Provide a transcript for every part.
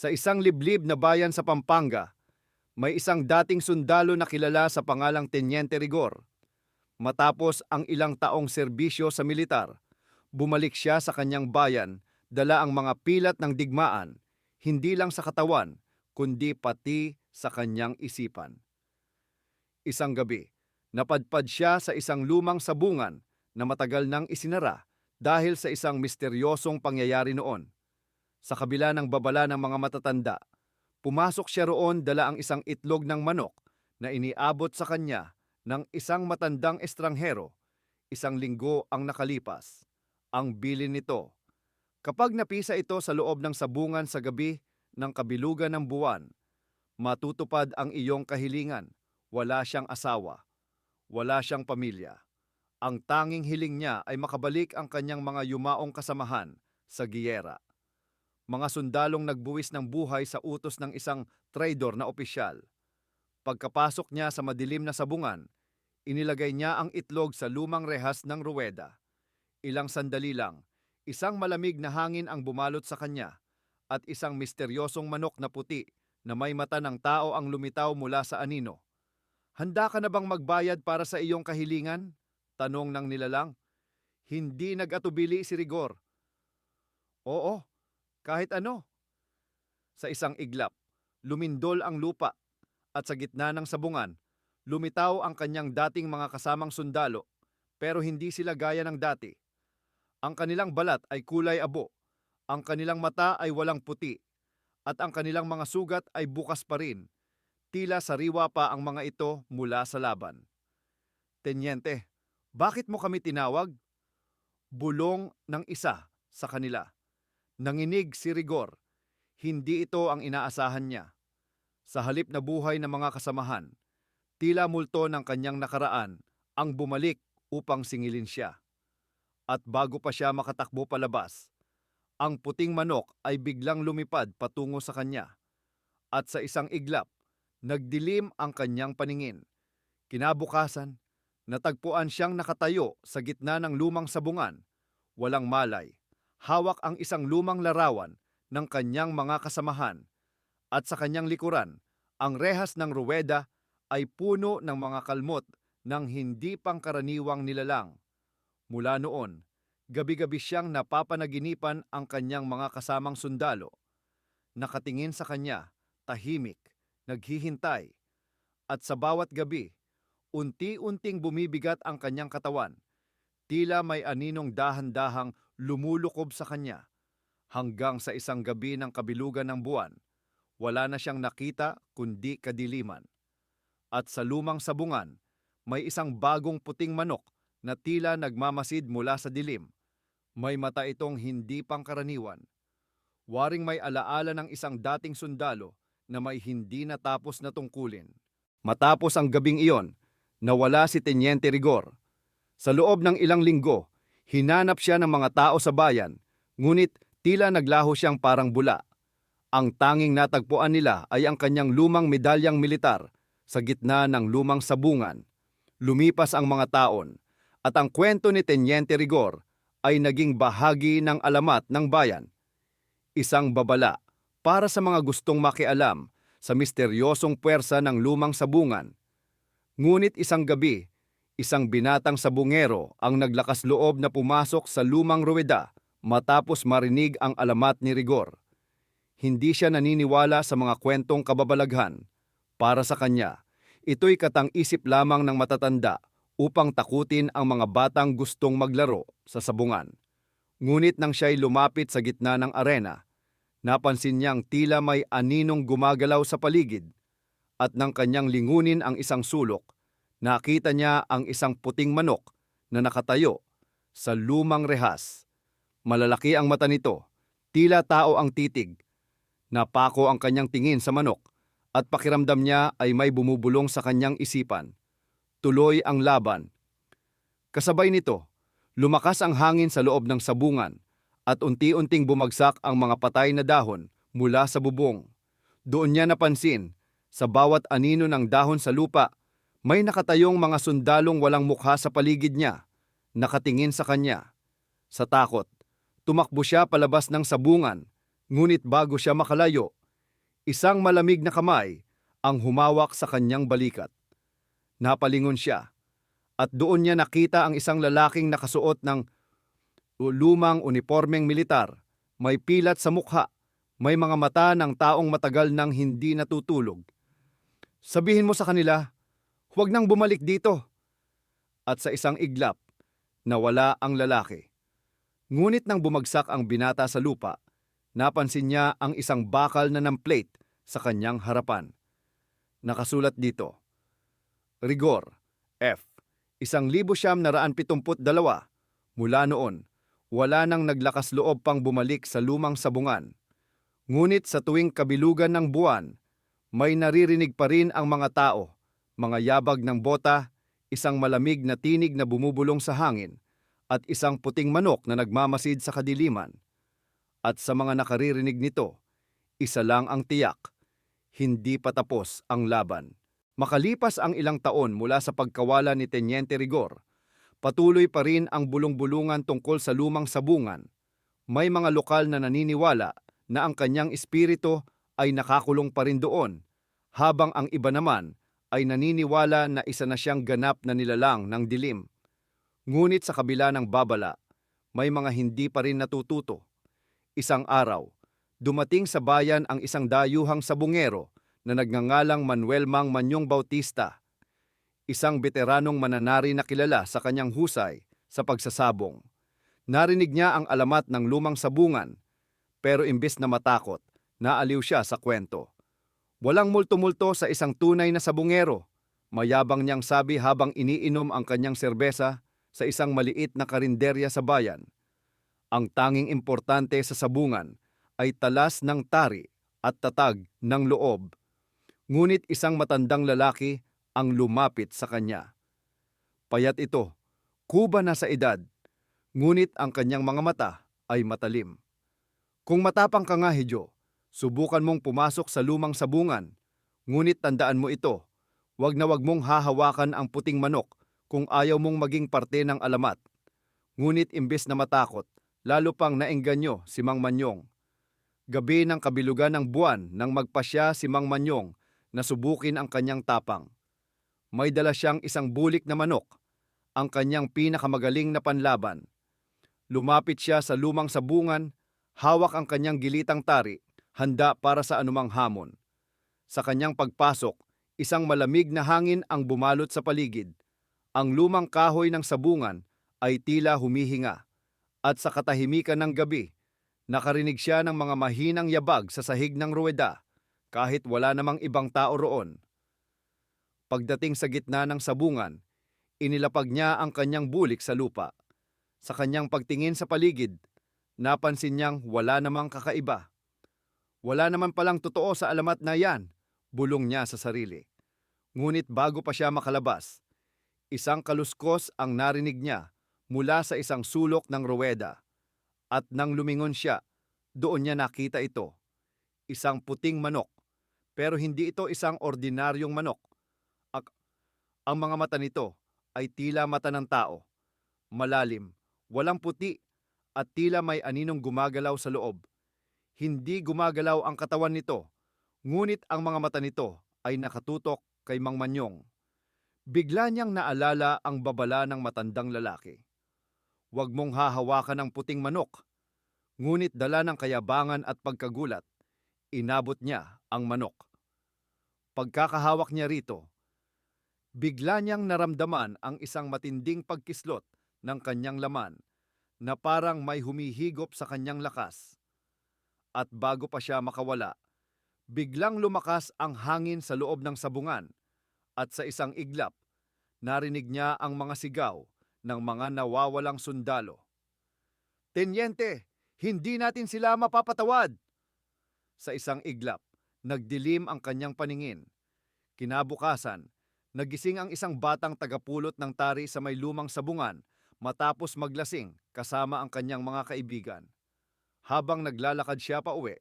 Sa isang liblib na bayan sa Pampanga, may isang dating sundalo na kilala sa pangalang Teniente Rigor. Matapos ang ilang taong serbisyo sa militar, bumalik siya sa kanyang bayan dala ang mga pilat ng digmaan, hindi lang sa katawan, kundi pati sa kanyang isipan. Isang gabi, napadpad siya sa isang lumang sabungan na matagal nang isinara dahil sa isang misteryosong pangyayari noon. Sa kabila ng babala ng mga matatanda, pumasok siya roon dala ang isang itlog ng manok na iniabot sa kanya ng isang matandang estranghero. Isang linggo ang nakalipas. Ang bilin nito. Kapag napisa ito sa loob ng sabungan sa gabi ng kabilugan ng buwan, matutupad ang iyong kahilingan. Wala siyang asawa. Wala siyang pamilya. Ang tanging hiling niya ay makabalik ang kanyang mga yumaong kasamahan sa giyera. Mga sundalong nagbuwis ng buhay sa utos ng isang traidor na opisyal. Pagkapasok niya sa madilim na sabungan, inilagay niya ang itlog sa lumang rehas ng ruweda. Ilang sandali lang, isang malamig na hangin ang bumalot sa kanya at isang misteryosong manok na puti na may mata ng tao ang lumitaw mula sa anino. Handa ka na bang magbayad para sa iyong kahilingan? Tanong ng nilalang. Hindi nag-atubili si Rigor. Oo, kahit ano. Sa isang iglap, lumindol ang lupa at sa gitna ng sabungan, lumitaw ang kanyang dating mga kasamang sundalo pero hindi sila gaya ng dati. Ang kanilang balat ay kulay abo, ang kanilang mata ay walang puti, at ang kanilang mga sugat ay bukas pa rin. Tila sariwa pa ang mga ito mula sa laban. Tenyente, bakit mo kami tinawag? Bulong ng isa sa kanila. Nanginig si Rigor. Hindi ito ang inaasahan niya. Sa halip na buhay ng mga kasamahan, tila multo ng kanyang nakaraan ang bumalik upang singilin siya. At bago pa siya makatakbo palabas, ang puting manok ay biglang lumipad patungo sa kanya. At sa isang iglap, nagdilim ang kanyang paningin. Kinabukasan, natagpuan siyang nakatayo sa gitna ng lumang sabungan. Walang malay, hawak ang isang lumang larawan ng kanyang mga kasamahan. At sa kanyang likuran, ang rehas ng ruweda ay puno ng mga kalmot ng hindi pangkaraniwang nilalang. Mula noon, gabi-gabi siyang napapanaginipan ang kanyang mga kasamang sundalo. Nakatingin sa kanya, tahimik, naghihintay. At sa bawat gabi, unti-unting bumibigat ang kanyang katawan. Tila may aninong dahan-dahang lumulukob sa kanya. Hanggang sa isang gabi ng kabilugan ng buwan, wala na siyang nakita kundi kadiliman. At sa lumang sabungan, may isang bagong puting manok na tila nagmamasid mula sa dilim. May mata itong hindi pangkaraniwan. Waring may alaala ng isang dating sundalo na may hindi natapos na tungkulin. Matapos ang gabing iyon, nawala si Teniente Rigor. Sa loob ng ilang linggo, hinanap siya ng mga tao sa bayan, ngunit tila naglaho siyang parang bula. Ang tanging natagpuan nila ay ang kanyang lumang medalyang militar sa gitna ng lumang sabungan. Lumipas ang mga taon at ang kwento ni Teniente Rigor ay naging bahagi ng alamat ng bayan. Isang babala para sa mga gustong makialam sa misteryosong puwersa ng lumang sabungan. Ngunit isang gabi, isang binatang sabungero ang naglakas loob na pumasok sa lumang ruweda matapos marinig ang alamat ni Rigor. Hindi siya naniniwala sa mga kwentong kababalaghan. Para sa kanya, ito'y katang-isip lamang ng matatanda upang takutin ang mga batang gustong maglaro sa sabungan. Ngunit nang siya'y lumapit sa gitna ng arena, napansin niyang tila may aninong gumagalaw sa paligid at nang kanyang lingunin ang isang sulok, nakita niya ang isang puting manok na nakatayo sa lumang rehas. Malalaki ang mata nito, tila tao ang titig. Napako ang kanyang tingin sa manok at pakiramdam niya ay may bumubulong sa kanyang isipan. Tuloy ang laban. Kasabay nito, lumakas ang hangin sa loob ng sabungan at unti-unting bumagsak ang mga patay na dahon mula sa bubong. Doon niya napansin, sa bawat anino ng dahon sa lupa, may nakatayong mga sundalong walang mukha sa paligid niya, nakatingin sa kanya. Sa takot, tumakbo siya palabas ng sabungan, ngunit bago siya makalayo, Isang malamig na kamay ang humawak sa kanyang balikat. Napalingon siya at doon niya nakita ang isang lalaking nakasuot ng lumang unipormeng militar, may pilat sa mukha, may mga mata ng taong matagal nang hindi natutulog. Sabihin mo sa kanila, huwag nang bumalik dito. At sa isang iglap, nawala ang lalaki. Ngunit nang bumagsak ang binata sa lupa, napansin niya ang isang bakal na namplate sa kanyang harapan. Nakasulat dito, Rigor, F. Isang libo siyam na raan pitumput dalawa. Mula noon, wala nang naglakas loob pang bumalik sa lumang sabungan. Ngunit sa tuwing kabilugan ng buwan, may naririnig pa rin ang mga tao, mga yabag ng bota, isang malamig na tinig na bumubulong sa hangin, at isang puting manok na nagmamasid sa kadiliman. At sa mga nakaririnig nito, isa lang ang tiyak, hindi pa tapos ang laban. Makalipas ang ilang taon mula sa pagkawala ni Teniente Rigor, patuloy pa rin ang bulong-bulungan tungkol sa lumang sabungan. May mga lokal na naniniwala na ang kanyang espiritu ay nakakulong pa rin doon, habang ang iba naman ay naniniwala na isa na siyang ganap na nilalang ng dilim. Ngunit sa kabila ng babala, may mga hindi pa rin natututo. Isang araw, dumating sa bayan ang isang dayuhang sabungero na nagngangalang Manuel Mang Manyong Bautista, isang veteranong mananari na kilala sa kanyang husay sa pagsasabong. Narinig niya ang alamat ng lumang sabungan, pero imbes na matakot, naaliw siya sa kwento. Walang multo-multo sa isang tunay na sabungero, mayabang niyang sabi habang iniinom ang kanyang serbesa sa isang maliit na karinderya sa bayan. Ang tanging importante sa sabungan ay talas ng tari at tatag ng loob Ngunit isang matandang lalaki ang lumapit sa kanya. Payat ito, kuba na sa edad, ngunit ang kanyang mga mata ay matalim. Kung matapang ka nga, Hidyo, subukan mong pumasok sa lumang sabungan, ngunit tandaan mo ito, wag na wag mong hahawakan ang puting manok kung ayaw mong maging parte ng alamat. Ngunit imbes na matakot, lalo pang naengganyo si Mang Manyong. Gabi ng kabilugan ng buwan nang magpasya si Mang Manyong na subukin ang kanyang tapang. May dala siyang isang bulik na manok, ang kanyang pinakamagaling na panlaban. Lumapit siya sa lumang sabungan, hawak ang kanyang gilitang tari, handa para sa anumang hamon. Sa kanyang pagpasok, isang malamig na hangin ang bumalot sa paligid. Ang lumang kahoy ng sabungan ay tila humihinga. At sa katahimikan ng gabi, nakarinig siya ng mga mahinang yabag sa sahig ng ruweda kahit wala namang ibang tao roon. Pagdating sa gitna ng sabungan, inilapag niya ang kanyang bulik sa lupa. Sa kanyang pagtingin sa paligid, napansin niyang wala namang kakaiba. Wala naman palang totoo sa alamat na yan, bulong niya sa sarili. Ngunit bago pa siya makalabas, isang kaluskos ang narinig niya mula sa isang sulok ng ruweda. At nang lumingon siya, doon niya nakita ito, isang puting manok pero hindi ito isang ordinaryong manok. Ak ang mga mata nito ay tila mata ng tao. Malalim, walang puti, at tila may aninong gumagalaw sa loob. Hindi gumagalaw ang katawan nito, ngunit ang mga mata nito ay nakatutok kay Mang Manyong. Bigla niyang naalala ang babala ng matandang lalaki. Huwag mong hahawakan ng puting manok. Ngunit dala ng kayabangan at pagkagulat, inabot niya ang manok pagkakahawak niya rito, bigla niyang naramdaman ang isang matinding pagkislot ng kanyang laman na parang may humihigop sa kanyang lakas. At bago pa siya makawala, biglang lumakas ang hangin sa loob ng sabungan at sa isang iglap, narinig niya ang mga sigaw ng mga nawawalang sundalo. Tenyente, hindi natin sila mapapatawad! Sa isang iglap, Nagdilim ang kanyang paningin. Kinabukasan, nagising ang isang batang tagapulot ng tari sa may lumang sabungan matapos maglasing kasama ang kanyang mga kaibigan. Habang naglalakad siya pa uwi,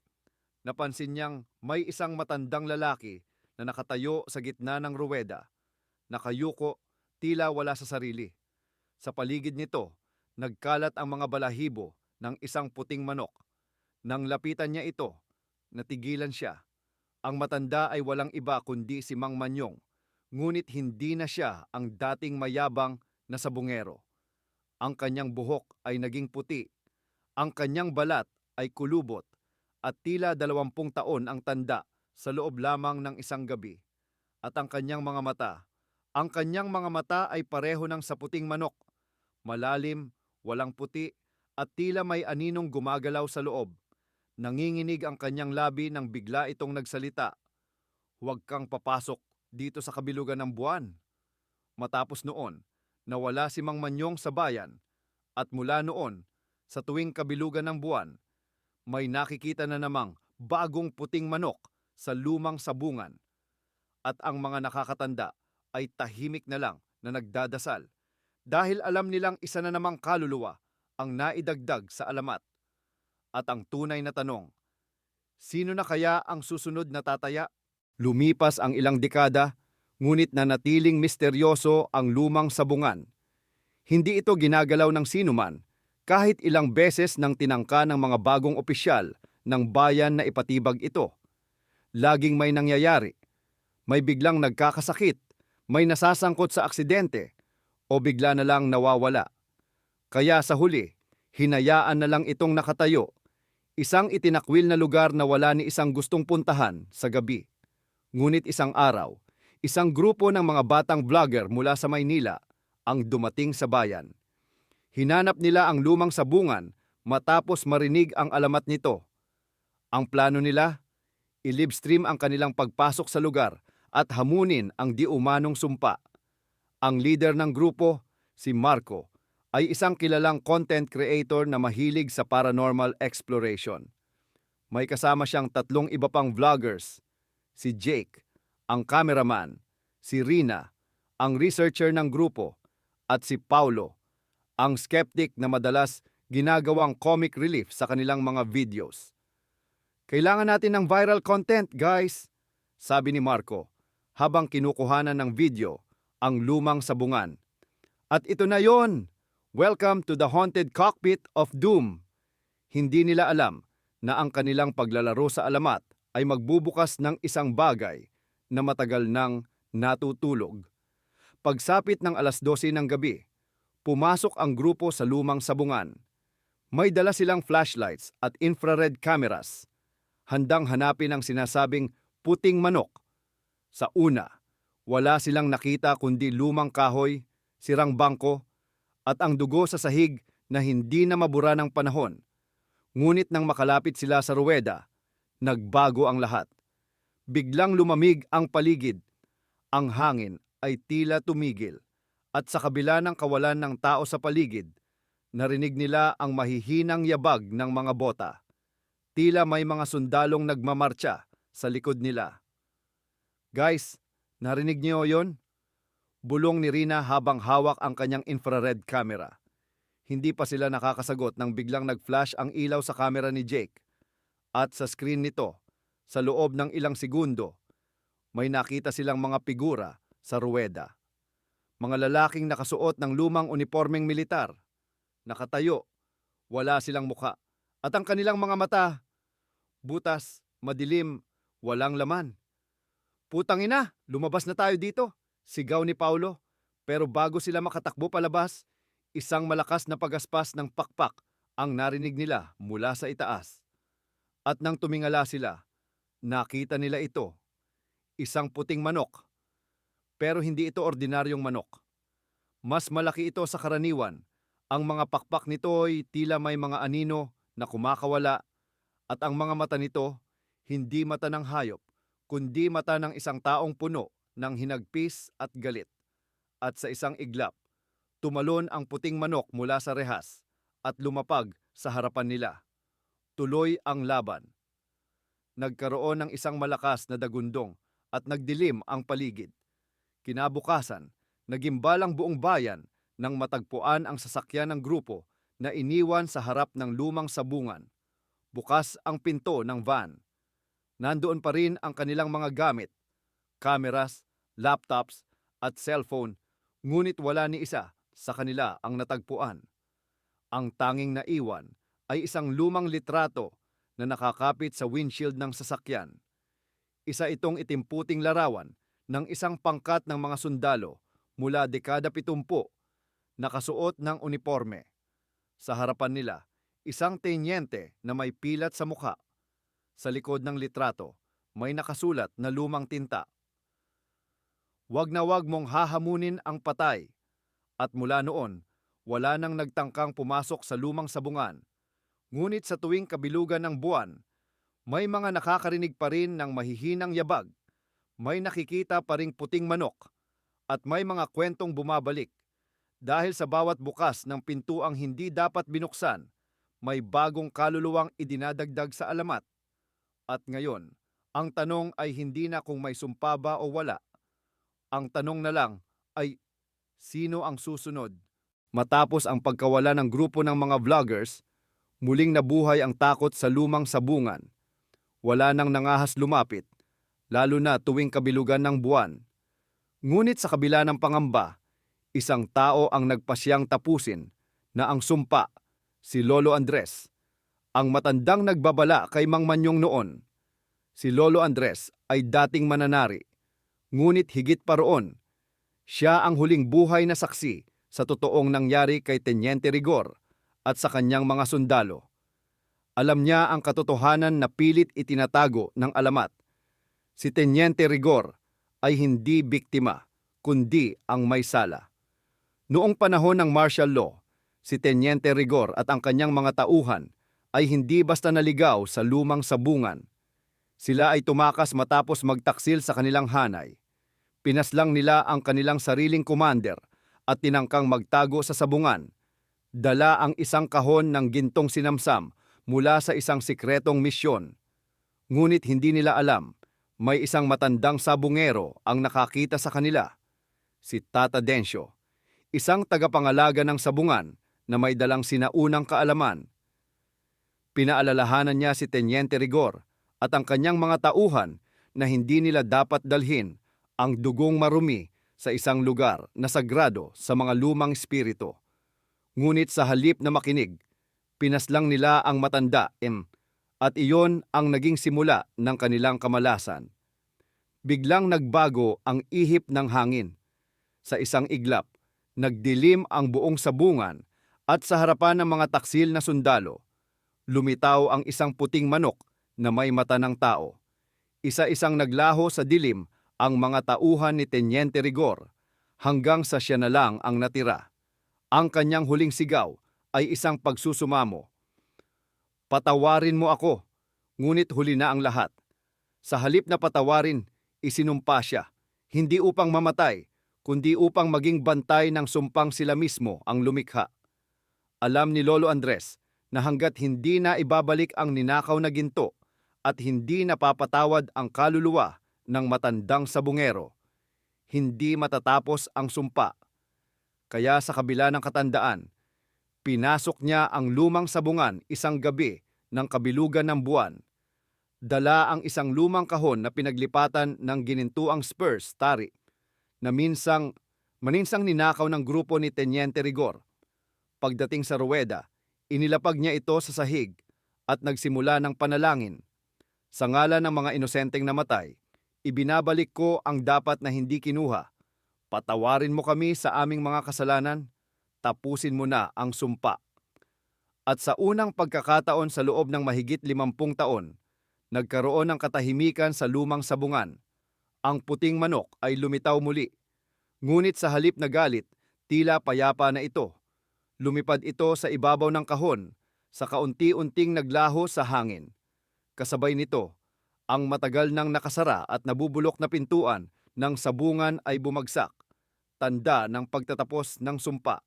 napansin niyang may isang matandang lalaki na nakatayo sa gitna ng ruweda. Nakayuko, tila wala sa sarili. Sa paligid nito, nagkalat ang mga balahibo ng isang puting manok. Nang lapitan niya ito, natigilan siya Ang matanda ay walang iba kundi si Mang Manyong, ngunit hindi na siya ang dating mayabang na sabungero. Ang kanyang buhok ay naging puti, ang kanyang balat ay kulubot, at tila dalawampung taon ang tanda sa loob lamang ng isang gabi. At ang kanyang mga mata, ang kanyang mga mata ay pareho ng sa puting manok, malalim, walang puti, at tila may aninong gumagalaw sa loob. Nanginginig ang kanyang labi nang bigla itong nagsalita. Huwag kang papasok dito sa kabilugan ng buwan. Matapos noon, nawala si Mang Manyong sa bayan at mula noon, sa tuwing kabilugan ng buwan, may nakikita na namang bagong puting manok sa lumang sabungan. At ang mga nakakatanda ay tahimik na lang na nagdadasal dahil alam nilang isa na namang kaluluwa ang naidagdag sa alamat. At ang tunay na tanong, sino na kaya ang susunod na tataya? Lumipas ang ilang dekada, ngunit nanatiling misteryoso ang lumang sabungan. Hindi ito ginagalaw ng sinuman, kahit ilang beses nang tinangka ng mga bagong opisyal ng bayan na ipatibag ito. Laging may nangyayari. May biglang nagkakasakit, may nasasangkot sa aksidente, o bigla na lang nawawala. Kaya sa huli, hinayaan na lang itong nakatayo, isang itinakwil na lugar na wala ni isang gustong puntahan sa gabi. Ngunit isang araw, isang grupo ng mga batang vlogger mula sa Maynila ang dumating sa bayan. Hinanap nila ang lumang sabungan matapos marinig ang alamat nito. Ang plano nila, i-livestream ang kanilang pagpasok sa lugar at hamunin ang di umanong sumpa. Ang leader ng grupo, si Marco, ay isang kilalang content creator na mahilig sa paranormal exploration. May kasama siyang tatlong iba pang vloggers, si Jake, ang cameraman, si Rina, ang researcher ng grupo, at si Paulo, ang skeptic na madalas ginagawang comic relief sa kanilang mga videos. Kailangan natin ng viral content, guys, sabi ni Marco habang kinukuhanan ng video ang lumang sabungan. At ito na yon! Welcome to the haunted cockpit of doom. Hindi nila alam na ang kanilang paglalaro sa alamat ay magbubukas ng isang bagay na matagal nang natutulog. Pagsapit ng alas 12 ng gabi, pumasok ang grupo sa lumang sabungan. May dala silang flashlights at infrared cameras. Handang hanapin ang sinasabing puting manok. Sa una, wala silang nakita kundi lumang kahoy, sirang bangko, at ang dugo sa sahig na hindi na mabura ng panahon. Ngunit nang makalapit sila sa ruweda, nagbago ang lahat. Biglang lumamig ang paligid. Ang hangin ay tila tumigil. At sa kabila ng kawalan ng tao sa paligid, narinig nila ang mahihinang yabag ng mga bota. Tila may mga sundalong nagmamarcha sa likod nila. Guys, narinig niyo yon? Bulong ni Rina habang hawak ang kanyang infrared camera. Hindi pa sila nakakasagot nang biglang nag-flash ang ilaw sa camera ni Jake. At sa screen nito, sa loob ng ilang segundo, may nakita silang mga figura sa ruweda. Mga lalaking nakasuot ng lumang uniformeng militar. Nakatayo, wala silang muka. At ang kanilang mga mata, butas, madilim, walang laman. Putang ina, lumabas na tayo dito. Sigaw ni Paulo, pero bago sila makatakbo palabas, isang malakas na pagaspas ng pakpak ang narinig nila mula sa itaas. At nang tumingala sila, nakita nila ito, isang puting manok. Pero hindi ito ordinaryong manok. Mas malaki ito sa karaniwan. Ang mga pakpak nito ay tila may mga anino na kumakawala at ang mga mata nito hindi mata ng hayop, kundi mata ng isang taong puno ng hinagpis at galit. At sa isang iglap, tumalon ang puting manok mula sa rehas at lumapag sa harapan nila. Tuloy ang laban. Nagkaroon ng isang malakas na dagundong at nagdilim ang paligid. Kinabukasan, nagimbalang buong bayan nang matagpuan ang sasakyan ng grupo na iniwan sa harap ng lumang sabungan. Bukas ang pinto ng van. Nandoon pa rin ang kanilang mga gamit, cameras, laptops at cellphone, ngunit wala ni isa sa kanila ang natagpuan. Ang tanging naiwan ay isang lumang litrato na nakakapit sa windshield ng sasakyan. Isa itong itimputing larawan ng isang pangkat ng mga sundalo mula dekada 70 nakasuot ng uniforme. Sa harapan nila, isang tenyente na may pilat sa mukha. Sa likod ng litrato, may nakasulat na lumang tinta. Huwag na huwag mong hahamunin ang patay. At mula noon, wala nang nagtangkang pumasok sa lumang sabungan. Ngunit sa tuwing kabilugan ng buwan, may mga nakakarinig pa rin ng mahihinang yabag. May nakikita pa ring puting manok. At may mga kwentong bumabalik. Dahil sa bawat bukas ng pintuang hindi dapat binuksan, may bagong kaluluwang idinadagdag sa alamat. At ngayon, ang tanong ay hindi na kung may sumpa ba o wala. Ang tanong na lang ay sino ang susunod? Matapos ang pagkawala ng grupo ng mga vloggers, muling nabuhay ang takot sa lumang sabungan. Wala nang nangahas lumapit, lalo na tuwing kabilugan ng buwan. Ngunit sa kabila ng pangamba, isang tao ang nagpasyang tapusin na ang sumpa, si Lolo Andres. Ang matandang nagbabala kay Mang Manyong noon. Si Lolo Andres ay dating mananari, ngunit higit pa roon, siya ang huling buhay na saksi sa totoong nangyari kay Tenyente Rigor at sa kanyang mga sundalo. Alam niya ang katotohanan na pilit itinatago ng alamat. Si Tenyente Rigor ay hindi biktima, kundi ang may sala. Noong panahon ng martial law, si Tenyente Rigor at ang kanyang mga tauhan ay hindi basta naligaw sa lumang sabungan. Sila ay tumakas matapos magtaksil sa kanilang hanay. Pinaslang nila ang kanilang sariling commander at tinangkang magtago sa sabungan. Dala ang isang kahon ng gintong sinamsam mula sa isang sikretong misyon. Ngunit hindi nila alam, may isang matandang sabungero ang nakakita sa kanila. Si Tata Densyo, isang tagapangalaga ng sabungan na may dalang sinaunang kaalaman. Pinaalalahanan niya si Tenyente Rigor at ang kanyang mga tauhan na hindi nila dapat dalhin ang dugong marumi sa isang lugar na sagrado sa mga lumang espiritu. Ngunit sa halip na makinig, pinaslang nila ang matanda em, at iyon ang naging simula ng kanilang kamalasan. Biglang nagbago ang ihip ng hangin. Sa isang iglap, nagdilim ang buong sabungan at sa harapan ng mga taksil na sundalo, lumitaw ang isang puting manok na may mata ng tao. Isa-isang naglaho sa dilim ang mga tauhan ni Tenyente Rigor hanggang sa siya na lang ang natira. Ang kanyang huling sigaw ay isang pagsusumamo. Patawarin mo ako, ngunit huli na ang lahat. Sa halip na patawarin, isinumpa siya, hindi upang mamatay, kundi upang maging bantay ng sumpang sila mismo ang lumikha. Alam ni Lolo Andres na hanggat hindi na ibabalik ang ninakaw na ginto at hindi napapatawad ang kaluluwa ng matandang sabungero. Hindi matatapos ang sumpa. Kaya sa kabila ng katandaan, pinasok niya ang lumang sabungan isang gabi ng kabilugan ng buwan. Dala ang isang lumang kahon na pinaglipatan ng ginintuang Spurs tari na minsang maninsang ninakaw ng grupo ni Tenyente Rigor. Pagdating sa Rueda, inilapag niya ito sa sahig at nagsimula ng panalangin. Sa ngalan ng mga inosenteng namatay, ibinabalik ko ang dapat na hindi kinuha. Patawarin mo kami sa aming mga kasalanan, tapusin mo na ang sumpa. At sa unang pagkakataon sa loob ng mahigit limampung taon, nagkaroon ng katahimikan sa lumang sabungan. Ang puting manok ay lumitaw muli. Ngunit sa halip na galit, tila payapa na ito. Lumipad ito sa ibabaw ng kahon, sa kaunti-unting naglaho sa hangin. Kasabay nito, ang matagal nang nakasara at nabubulok na pintuan ng sabungan ay bumagsak, tanda ng pagtatapos ng sumpa.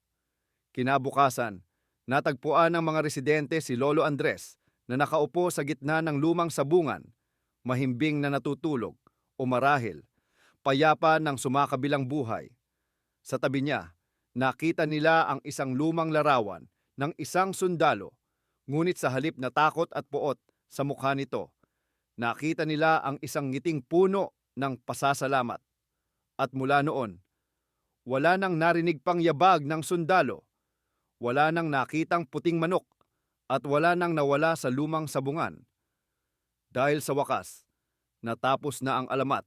Kinabukasan, natagpuan ng mga residente si Lolo Andres na nakaupo sa gitna ng lumang sabungan, mahimbing na natutulog o marahil, payapa ng sumakabilang buhay. Sa tabi niya, nakita nila ang isang lumang larawan ng isang sundalo, ngunit sa halip na takot at puot sa mukha nito, nakita nila ang isang ngiting puno ng pasasalamat. At mula noon, wala nang narinig pang yabag ng sundalo, wala nang nakitang puting manok, at wala nang nawala sa lumang sabungan. Dahil sa wakas, Natapos na ang alamat.